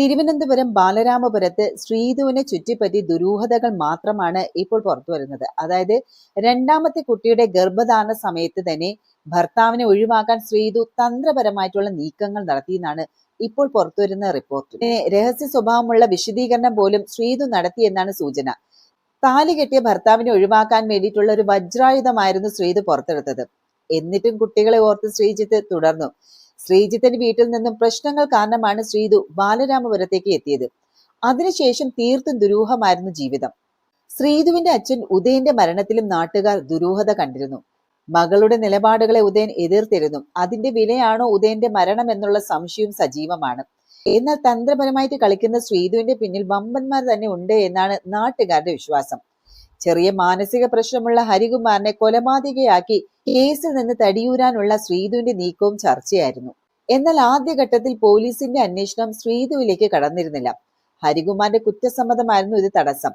തിരുവനന്തപുരം ബാലരാമപുരത്ത് ശ്രീധുവിനെ ചുറ്റിപ്പറ്റി ദുരൂഹതകൾ മാത്രമാണ് ഇപ്പോൾ പുറത്തു വരുന്നത്. അതായത് രണ്ടാമത്തെ കുട്ടിയുടെ ഗർഭധാരണ സമയത്ത് തന്നെ ഭർത്താവിനെ ഒഴിവാക്കാൻ ശ്രീധു തന്ത്രപരമായിട്ടുള്ള നീക്കങ്ങൾ നടത്തിയെന്നാണ് ഇപ്പോൾ പുറത്തുവരുന്ന റിപ്പോർട്ട്. രഹസ്യ സ്വഭാവമുള്ള വിശദീകരണം പോലും ശ്രീധു നടത്തിയെന്നാണ് സൂചന. താലി കെട്ടിയ ഭർത്താവിനെ ഒഴിവാക്കാൻ വേണ്ടിയിട്ടുള്ള ഒരു വജ്രായുധമായിരുന്നു ശ്രീധു പുറത്തെടുത്തത്. എന്നിട്ടും കുട്ടികളെ ഓർത്ത് ശ്രീജിത്ത് തുടർന്നു. ശ്രീജിത്തിന്റെ വീട്ടിൽ നിന്നും പ്രശ്നങ്ങൾ കാരണമാണ് ശ്രീധു ബാലരാമപുരത്തേക്ക് എത്തിയത്. അതിനുശേഷം തീർത്തും ദുരൂഹമായിരുന്നു ജീവിതം. ശ്രീധുവിന്റെ അച്ഛൻ ഉദയന്റെ മരണത്തിലും നാട്ടുകാർ ദുരൂഹത കണ്ടിരുന്നു. മകളുടെ നിലപാടുകളെ ഉദയൻ എതിർത്തിരുന്നു. അതിന്റെ വിലയാണോ ഉദയന്റെ മരണം എന്നുള്ള സംശയവും സജീവമാണ്. എന്നാൽ തന്ത്രപരമായിട്ട് കളിക്കുന്ന ശ്രീതുവിന്റെ പിന്നിൽ വമ്പന്മാർ തന്നെ ഉണ്ട് എന്നാണ് നാട്ടുകാരുടെ വിശ്വാസം. ചെറിയ മാനസിക പ്രശ്നമുള്ള ഹരികുമാറിനെ കൊലപാതകയാക്കി കേസിൽ നിന്ന് തടിയൂരാനുള്ള ശ്രീധുവിന്റെ നീക്കവും ചർച്ചയായിരുന്നു. എന്നാൽ ആദ്യഘട്ടത്തിൽ പോലീസിന്റെ അന്വേഷണം ശ്രീധുവിലേക്ക് കടന്നിരുന്നില്ല. ഹരികുമാറിന്റെ കുറ്റസമ്മതമായിരുന്നു ഇത് തടസ്സം.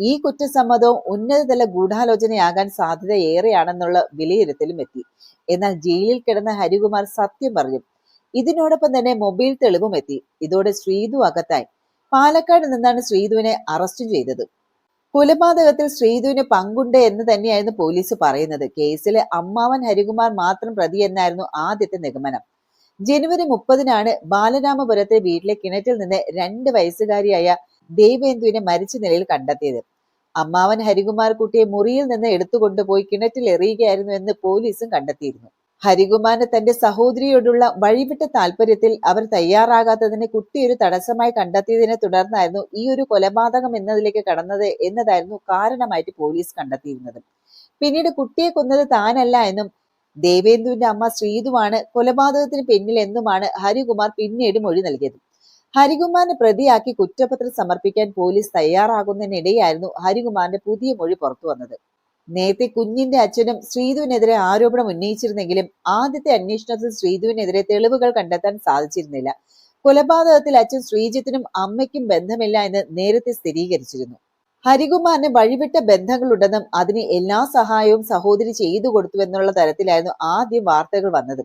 ഈ കുറ്റസമ്മതവും ഉന്നതതല ഗൂഢാലോചനയാകാൻ സാധ്യത ഏറെയാണെന്നുള്ള വിലയിരുത്തലും എത്തി. എന്നാൽ ജയിലിൽ കിടന്ന ഹരികുമാർ സത്യം പറഞ്ഞു. ഇതിനോടൊപ്പം തന്നെ മൊബൈൽ തെളിവും എത്തി. ഇതോടെ ശ്രീധു അകത്തായി. പാലക്കാട് നിന്നാണ് ശ്രീധുവിനെ അറസ്റ്റ് ചെയ്തത്. കൊലപാതകത്തിൽ ശ്രീധുവിന് പങ്കുണ്ട് എന്ന് തന്നെയായിരുന്നു പോലീസ് പറയുന്നത്. കേസിലെ അമ്മാവൻ ഹരികുമാർ മാത്രം പ്രതി എന്നായിരുന്നു ആദ്യത്തെ നിഗമനം. ജനുവരി മുപ്പതിനാണ് ബാലരാമപുരത്തെ വീട്ടിലെ കിണറ്റിൽ നിന്ന് രണ്ട് വയസ്സുകാരിയായ ദേവേന്ദുവിനെ മരിച്ച നിലയിൽ കണ്ടെത്തിയത്. അമ്മാവൻ ഹരികുമാർ കുട്ടിയെ മുറിയിൽ നിന്ന് എടുത്തുകൊണ്ടുപോയി കിണറ്റിൽ എറിയുകയായിരുന്നു എന്ന് പോലീസും കണ്ടെത്തിയിരുന്നു. ഹരികുമാറിന് തന്റെ സഹോദരിയോടുള്ള വഴിവിട്ട താല്പര്യത്തിൽ അവർ തയ്യാറാകാത്തതിന് ഒരു തടസ്സമായി കണ്ടെത്തിയതിനെ തുടർന്നായിരുന്നു ഈ ഒരു കൊലപാതകം എന്നതിലേക്ക് കടന്നത് എന്നതായിരുന്നു കാരണമായിട്ട് പോലീസ് കണ്ടെത്തിയിരുന്നത്. പിന്നീട് കുട്ടിയെ കൊന്നത് താനല്ല എന്നും ദേവേന്ദുവിന്റെ അമ്മ ശ്രീതുവാണ് കൊലപാതകത്തിന് പിന്നിൽ എന്നുമാണ് ഹരികുമാർ പിന്നീട് മൊഴി നൽകിയത്. ഹരികുമാറിനെ പ്രതിയാക്കി കുറ്റപത്രം സമർപ്പിക്കാൻ പോലീസ് തയ്യാറാകുന്നതിനിടെയായിരുന്നു ഹരികുമാറിന്റെ പുതിയ മൊഴി പുറത്തു വന്നത്. നേരത്തെ കുഞ്ഞിന്റെ അച്ഛനും ശ്രീധുവിനെതിരെ ആരോപണം ഉന്നയിച്ചിരുന്നെങ്കിലും ആദ്യത്തെ അന്വേഷണത്തിൽ ശ്രീധുവിനെതിരെ തെളിവുകൾ കണ്ടെത്താൻ സാധിച്ചിരുന്നില്ല. കൊലപാതകത്തിൽ അച്ഛൻ ശ്രീജിത്തിനും അമ്മയ്ക്കും ബന്ധമില്ല എന്ന് നേരത്തെ സ്ഥിരീകരിച്ചിരുന്നു. ഹരികുമാറിന് വഴിവിട്ട ബന്ധങ്ങളുണ്ടെന്നും അതിന് എല്ലാ സഹായവും സഹോദരി ചെയ്തു കൊടുത്തുവെന്നുള്ള തരത്തിലായിരുന്നു ആദ്യം വാർത്തകൾ വന്നത്.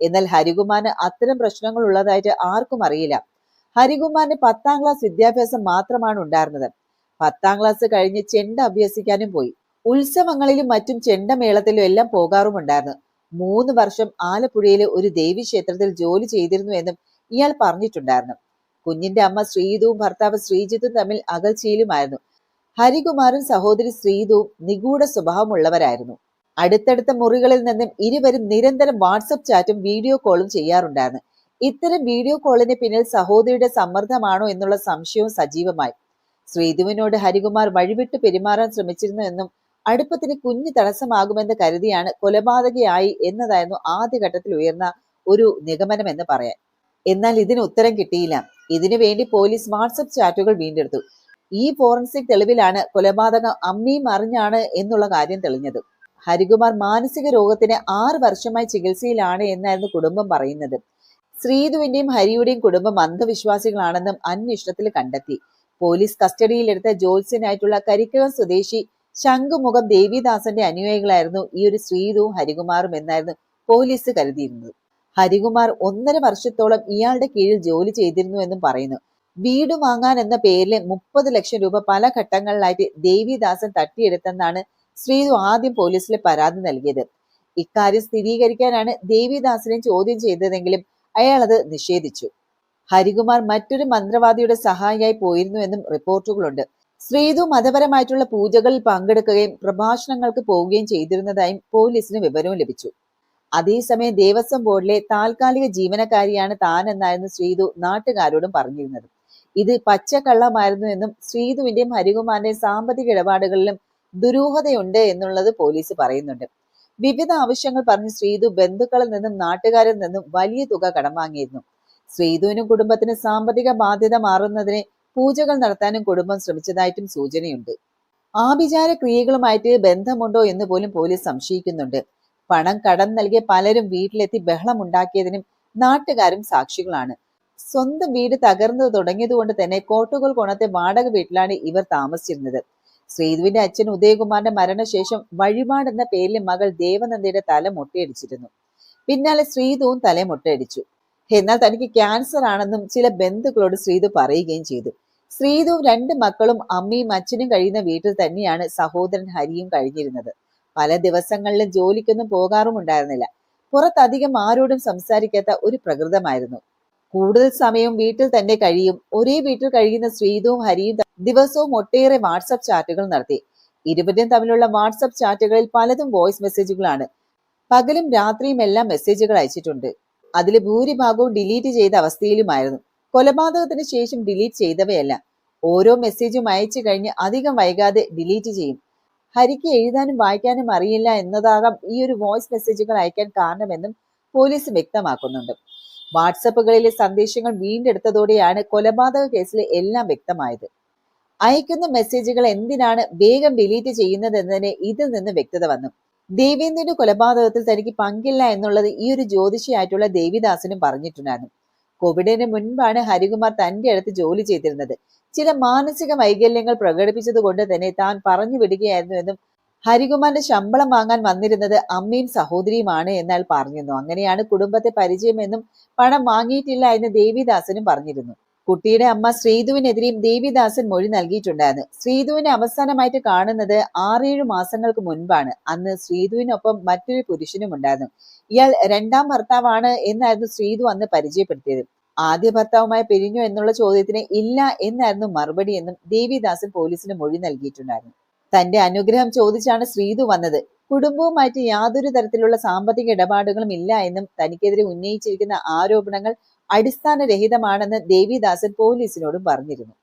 എന്നാൽ ഹരികുമാറിന് അത്തരം പ്രശ്നങ്ങൾ ഉള്ളതായിട്ട് ആർക്കും അറിയില്ല. ഹരികുമാറിന് പത്താം ക്ലാസ് വിദ്യാഭ്യാസം മാത്രമാണ് ഉണ്ടായിരുന്നത്. പത്താം ക്ലാസ് കഴിഞ്ഞ് ചെണ്ട അഭ്യസിക്കാനും പോയി. ഉത്സവങ്ങളിലും മറ്റും ചെണ്ടമേളത്തിലും എല്ലാം പോകാറുമുണ്ടായിരുന്നു. മൂന്ന് വർഷം ആലപ്പുഴയിലെ ഒരു ദേവീക്ഷേത്രത്തിൽ ജോലി ചെയ്തിരുന്നു എന്നും ഇയാൾ പറഞ്ഞിട്ടുണ്ടായിരുന്നു. കുഞ്ഞിന്റെ അമ്മ ശ്രീതുവും ഭർത്താവ് ശ്രീജിത്തും തമ്മിൽ അകൽച്ചയിലുമായിരുന്നു. ഹരികുമാറും സഹോദരി ശ്രീതുവും നിഗൂഢ സ്വഭാവമുള്ളവരായിരുന്നു. അടുത്തടുത്ത മുറികളിൽ നിന്നും ഇരുവരും നിരന്തരം വാട്സപ്പ് ചാറ്റും വീഡിയോ കോളും ചെയ്യാറുണ്ടായിരുന്നു. ഇത്തരം വീഡിയോ കോളിന് പിന്നിൽ സഹോദരിയുടെ സമ്മർദ്ദമാണോ എന്നുള്ള സംശയവും സജീവമായി. ശ്രീധുവിനോട് ഹരികുമാർ വഴിവിട്ട് പെരുമാറാൻ ശ്രമിച്ചിരുന്നു എന്നും അടുപ്പത്തിന് കുഞ്ഞു തടസ്സമാകുമെന്ന് കരുതിയാണ് കൊലപാതകയായി എന്നതായിരുന്നു ആദ്യഘട്ടത്തിൽ ഉയർന്ന ഒരു നിഗമനം എന്ന് പറയാൻ. എന്നാൽ ഇതിന് ഉത്തരം കിട്ടിയില്ല. ഇതിനു വേണ്ടി പോലീസ് വാട്സപ്പ് ചാറ്റുകൾ വീണ്ടെടുത്തു. ഈ ഫോറൻസിക് തെളിവിലാണ് കൊലപാതകം അമ്മയും അറിഞ്ഞാണ് എന്നുള്ള കാര്യം തെളിഞ്ഞത്. ഹരികുമാർ മാനസിക രോഗത്തിന് ആറ് വർഷമായി ചികിത്സയിലാണ് എന്നായിരുന്നു കുടുംബം പറയുന്നത്. ശ്രീധുവിന്റെയും ഹരിയുടെയും കുടുംബം അന്ധവിശ്വാസികളാണെന്നും അന്വേഷണത്തിൽ കണ്ടെത്തി. പോലീസ് കസ്റ്റഡിയിലെടുത്ത ജോത്സ്യനായിട്ടുള്ള കരിക്കകം സ്വദേശി ശംഖുമുഖം ദേവിദാസന്റെ അനുയായികളായിരുന്നു ഈ ഒരു ശ്രീധുവും ഹരികുമാറും എന്നായിരുന്നു പോലീസ് കരുതിയിരുന്നത്. ഹരികുമാർ ഒന്നര വർഷത്തോളം ഇയാളുടെ കീഴിൽ ജോലി ചെയ്തിരുന്നു എന്നും പറയുന്നു. വീട് വാങ്ങാൻ എന്ന പേരിൽ മുപ്പത് ലക്ഷം രൂപ പല ഘട്ടങ്ങളിലായിട്ട് ദേവിദാസൻ തട്ടിയെടുത്തെന്നാണ് ശ്രീധു ആദ്യം പോലീസിൽ പരാതി നൽകിയത്. ഇക്കാര്യം സ്ഥിരീകരിക്കാനാണ് ദേവിദാസിനെ ചോദ്യം ചെയ്തതെങ്കിലും അയാൾ അത് നിഷേധിച്ചു. ഹരികുമാർ മറ്റൊരു മന്ത്രവാദിയുടെ സഹായിയായി പോയിരുന്നു എന്നും റിപ്പോർട്ടുകളുണ്ട്. ശ്രീധു മതപരമായിട്ടുള്ള പൂജകളിൽ പങ്കെടുക്കുകയും പ്രഭാഷണങ്ങൾക്ക് പോവുകയും ചെയ്തിരുന്നതായും പോലീസിന് വിവരവും ലഭിച്ചു. അതേസമയം ദേവസ്വം ബോർഡിലെ താൽക്കാലിക ജീവനക്കാരിയാണ് താൻ എന്നായിരുന്നു ശ്രീതു നാട്ടുകാരോടും പറഞ്ഞിരുന്നത്. ഇത് പച്ചക്കള്ളമായിരുന്നു എന്നും ശ്രീതുവിന്റെയും ഹരികുമാറിന്റെയും സാമ്പത്തിക ഇടപാടുകളിലും ദുരൂഹതയുണ്ട് എന്നുള്ളത് പോലീസ് പറയുന്നുണ്ട്. വിവിധ ആവശ്യങ്ങൾ പറഞ്ഞ് ശ്രീതു ബന്ധുക്കളിൽ നിന്നും നാട്ടുകാരിൽ നിന്നും വലിയ തുക കടം വാങ്ങിയിരുന്നു. ശ്രീതുവിനും കുടുംബത്തിന് സാമ്പത്തിക ബാധ്യത മാറുന്നതിന് പൂജകൾ നടത്താനും കുടുംബം ശ്രമിച്ചതായിട്ടും സൂചനയുണ്ട്. ആഭിചാര ക്രിയകളുമായിട്ട് ബന്ധമുണ്ടോ എന്ന് പോലും പോലീസ് സംശയിക്കുന്നുണ്ട്. പണം കടം നൽകിയ പലരും വീട്ടിലെത്തി ബഹളമുണ്ടാക്കിയതിനും നാട്ടുകാരും സാക്ഷികളാണ്. സ്വന്തം വീട് തകർന്നു തുടങ്ങിയതുകൊണ്ട് തന്നെ കോട്ടുകോൽ കോണത്തെ വാടക വീട്ടിലാണ് ഇവർ താമസിച്ചിരുന്നത്. ശ്രീധുവിന്റെ അച്ഛൻ ഉദയകുമാറിന്റെ മരണശേഷം വഴിപാട് എന്ന പേരിൽ മകൾ ദേവനന്ദയുടെ തല മുട്ടയടിച്ചിരുന്നു. പിന്നാലെ ശ്രീധുവും തല മുട്ടയടിച്ചു. എന്നാൽ തനിക്ക് ക്യാൻസർ ആണെന്നും ചില ബന്ധുക്കളോട് ശ്രീധു പറയുകയും ചെയ്തു. ശ്രീതു രണ്ട് മക്കളും അമ്മയും അച്ഛനും കഴിയുന്ന വീട്ടിൽ തന്നെയാണ് സഹോദരൻ ഹരിയും കഴിഞ്ഞിരുന്നത്. പല ദിവസങ്ങളിലും ജോലിക്കൊന്നും പോകാറുമുണ്ടായിരുന്നില്ല പുറത്തധികം ആരോടും സംസാരിക്കാത്ത ഒരു പ്രകൃതമായിരുന്നു. കൂടുതൽ സമയവും വീട്ടിൽ തന്നെ കഴിയും. ഒരേ വീട്ടിൽ കഴിയുന്ന ശ്രീതുവും ഹരിയും ദിവസവും ഒട്ടേറെ വാട്സപ്പ് ചാറ്റുകൾ നടത്തി. ഇരുവരും തമ്മിലുള്ള വാട്സപ്പ് ചാറ്റുകളിൽ പലതും വോയിസ് മെസ്സേജുകളാണ്. പകലും രാത്രിയും എല്ലാം മെസ്സേജുകൾ അയച്ചിട്ടുണ്ട്. അതിൽ ഭൂരിഭാഗവും ഡിലീറ്റ് ചെയ്ത അവസ്ഥയിലുമായിരുന്നു. കൊലപാതകത്തിന് ശേഷം ഡിലീറ്റ് ചെയ്തവയല്ല. ഓരോ മെസ്സേജും അയച്ചു കഴിഞ്ഞ് അധികം വൈകാതെ ഡിലീറ്റ് ചെയ്യും. ഹരിക്ക് എഴുതാനും വായിക്കാനും അറിയില്ല എന്നതാകാം ഈ ഒരു വോയിസ് മെസ്സേജുകൾ അയക്കാൻ കാരണമെന്നും പോലീസ് വ്യക്തമാക്കുന്നുണ്ട്. വാട്സപ്പുകളിലെ സന്ദേശങ്ങൾ വീണ്ടെടുത്തതോടെയാണ് കൊലപാതക കേസിലെ എല്ലാം വ്യക്തമായത്. അയക്കുന്ന മെസ്സേജുകൾ എന്തിനാണ് വേഗം ഡിലീറ്റ് ചെയ്യുന്നതെന്നതിന് ഇതിൽ നിന്ന് വ്യക്തത വന്നു. ദേവേന്ദ്രന്റെ കൊലപാതകത്തിൽ തനിക്ക് പങ്കില്ല എന്നുള്ളത് ഈ ഒരു ജ്യോതിഷിയായിട്ടുള്ള ദേവിദാസനും പറഞ്ഞിട്ടുണ്ടായിരുന്നു. കോവിഡിന് മുൻപാണ് ഹരികുമാർ തന്റെ അടുത്ത് ജോലി ചെയ്തിരുന്നത്. ചില മാനസിക വൈകല്യങ്ങൾ പ്രകടിപ്പിച്ചത് കൊണ്ട് തന്നെ താൻ പറഞ്ഞു വിടുകയായിരുന്നു എന്നും ഹരികുമാറിന്റെ ശമ്പളം വാങ്ങാൻ വന്നിരുന്നത് അമ്മയും സഹോദരിയുമാണ് എന്നാൽ പറഞ്ഞിരുന്നു. അങ്ങനെയാണ് കുടുംബത്തെ പരിചയമെന്നും പണം വാങ്ങിയിട്ടില്ല എന്ന് ദേവിദാസനും പറഞ്ഞിരുന്നു. കുട്ടിയുടെ അമ്മ ശ്രീധുവിനെതിരെയും ദേവിദാസൻ മൊഴി നൽകിയിട്ടുണ്ടായിരുന്നു. ശ്രീധുവിനെ അവസാനമായിട്ട് കാണുന്നത് ആറേഴു മാസങ്ങൾക്ക് മുൻപാണ്. അന്ന് ശ്രീധുവിനൊപ്പം മറ്റൊരു പുരുഷനും ഉണ്ടായിരുന്നു. ഇയാൾ രണ്ടാം ഭർത്താവാണ് എന്നായിരുന്നു ശ്രീധു അന്ന് പരിചയപ്പെടുത്തിയത്. ആദ്യ ഭർത്താവുമായി പിരിഞ്ഞു എന്നുള്ള ചോദ്യത്തിന് ഇല്ല എന്നായിരുന്നു മറുപടി എന്നും ദേവിദാസൻ പോലീസിന് മൊഴി നൽകിയിട്ടുണ്ടായിരുന്നു. തന്റെ അനുഗ്രഹം ചോദിച്ചാണ് ശ്രീതു വന്നത്. കുടുംബവുമായിട്ട് യാതൊരു തരത്തിലുള്ള സാമ്പത്തിക ഇടപാടുകളും ഇല്ല എന്നും തനിക്കെതിരെ ഉന്നയിച്ചിരിക്കുന്ന ആരോപണങ്ങൾ അടിസ്ഥാനരഹിതമാണെന്ന് ദേവിദാസൻ പോലീസിനോടും പറഞ്ഞിരുന്നു.